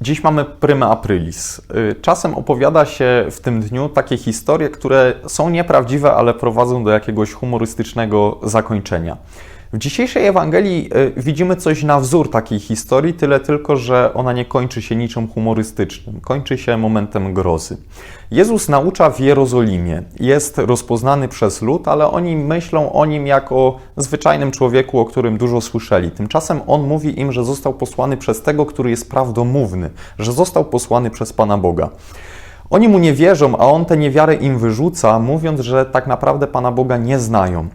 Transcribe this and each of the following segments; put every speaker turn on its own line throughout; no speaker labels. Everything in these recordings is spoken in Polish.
Dziś mamy prima aprilis. Y, Czasem opowiada się w tym dniu takie historie, które są nieprawdziwe, ale prowadzą do jakiegoś humorystycznego zakończenia. W dzisiejszej Ewangelii y, widzimy coś na wzór takiej historii, tyle tylko, że ona nie kończy się niczym humorystycznym, kończy się momentem grozy. Jezus naucza w Jerozolimie, jest rozpoznany przez lud, ale oni myślą o nim jako o zwyczajnym człowieku, o którym dużo słyszeli. Tymczasem on mówi im, że został posłany przez tego, który jest prawdomówny, że został posłany przez Pana Boga. Oni mu nie wierzą, a on tę niewiarę im wyrzuca, mówiąc, że tak naprawdę Pana Boga nie znają.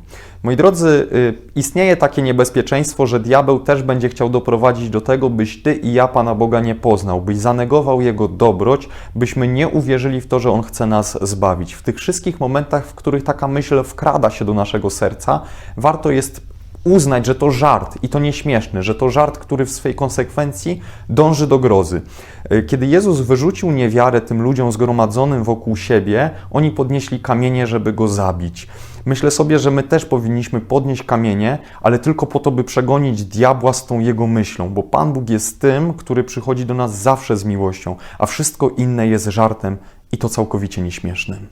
Moi drodzy, y, istnieje takie niebezpieczeństwo, że diabeł też będzie chciał doprowadzić do tego, byś ty i ja Pana Boga nie poznał, byś zanegował Jego dobroć, byśmy nie uwierzyli w to, że On chce nas zbawić. W tych wszystkich momentach, w których taka myśl wkrada się do naszego serca, warto jest uznać, że to żart i to nieśmieszny, że to żart, który w swej konsekwencji dąży do grozy. Y, Kiedy Jezus wyrzucił niewiarę tym ludziom zgromadzonym wokół siebie, oni podnieśli kamienie, żeby go zabić. Myślę sobie, że my też powinniśmy podnieść kamienie, ale tylko po to, by przegonić diabła z tą jego myślą, bo Pan Bóg jest tym, który przychodzi do nas zawsze z miłością, a wszystko inne jest żartem i to całkowicie nieśmiesznym.